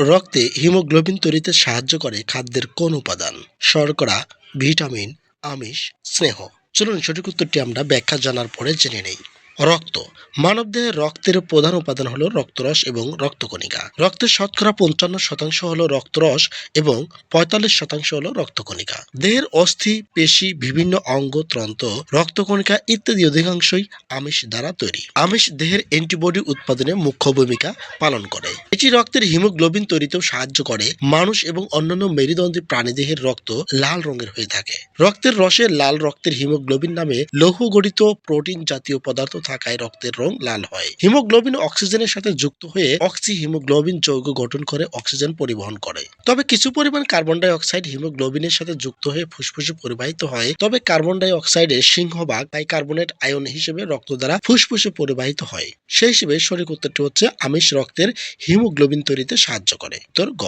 রক্তে হিমোগ্লোবিন তৈরিতে সাহায্য করে খাদ্যের কোন উপাদান? শর্করা, ভিটামিন, আমিষ, স্নেহ। চলুন সঠিক উত্তরটি আমরা ব্যাখ্যা জানার পরে জেনে নেই। রক্ত। মানবদেহের রক্তের প্রধান উপাদান হলো রক্তরস এবং রক্তকণিকা। রক্তের শতকরা পঞ্চান্ন শতাংশ হলো রক্তরস এবং পঁয়তাল্লিশ শতাংশ হলো রক্তকণিকা। দেহের অস্থি, পেশি, বিভিন্ন অঙ্গ ত্রন্ত রক্তকণিকা ইত্যাদি অধিকাংশই আমিষ দ্বারা তৈরি। আমিষ দেহের অ্যান্টিবডি উৎপাদনে মুখ্য ভূমিকা পালন করে। এটি রক্তের হিমোগ্লোবিন তৈরিতেও সাহায্য করে। মানুষ এবং অন্যান্য মেরুদণ্ডী প্রাণীদেহের রক্ত লাল রঙের হয়ে থাকে। রক্তের রসে লাল রক্তের হিমোগ্লোবিন নামে লৌহ গঠিত প্রোটিন জাতীয় পদার্থ থাকায় রক্তের রং লাল হয়। হিমোগ্লোবিন অক্সিজেনের সাথে যুক্ত হয়ে অক্সি হিমোগ্লোবিন যৌগ গঠন করে অক্সিজেন পরিবহন করে। তবে কিছু পরিমাণ কার্বন ডাই অক্সাইড হিমোগ্লোবিনের সাথে যুক্ত হয়ে ফুসফুসে পরিবাহিত হয়। তবে কার্বন ডাই অক্সাইডের সিংহভাগ বাইকার্বনেট আয়ন হিসেবে রক্ত দ্বারা ফুসফুসে পরিবাহিত হয়। সেই হিসেবে সঠিক উত্তরটি হচ্ছে আমিষ রক্তের হিমোগ্লোবিন তৈরিতে সাহায্য করে। উত্তর গ।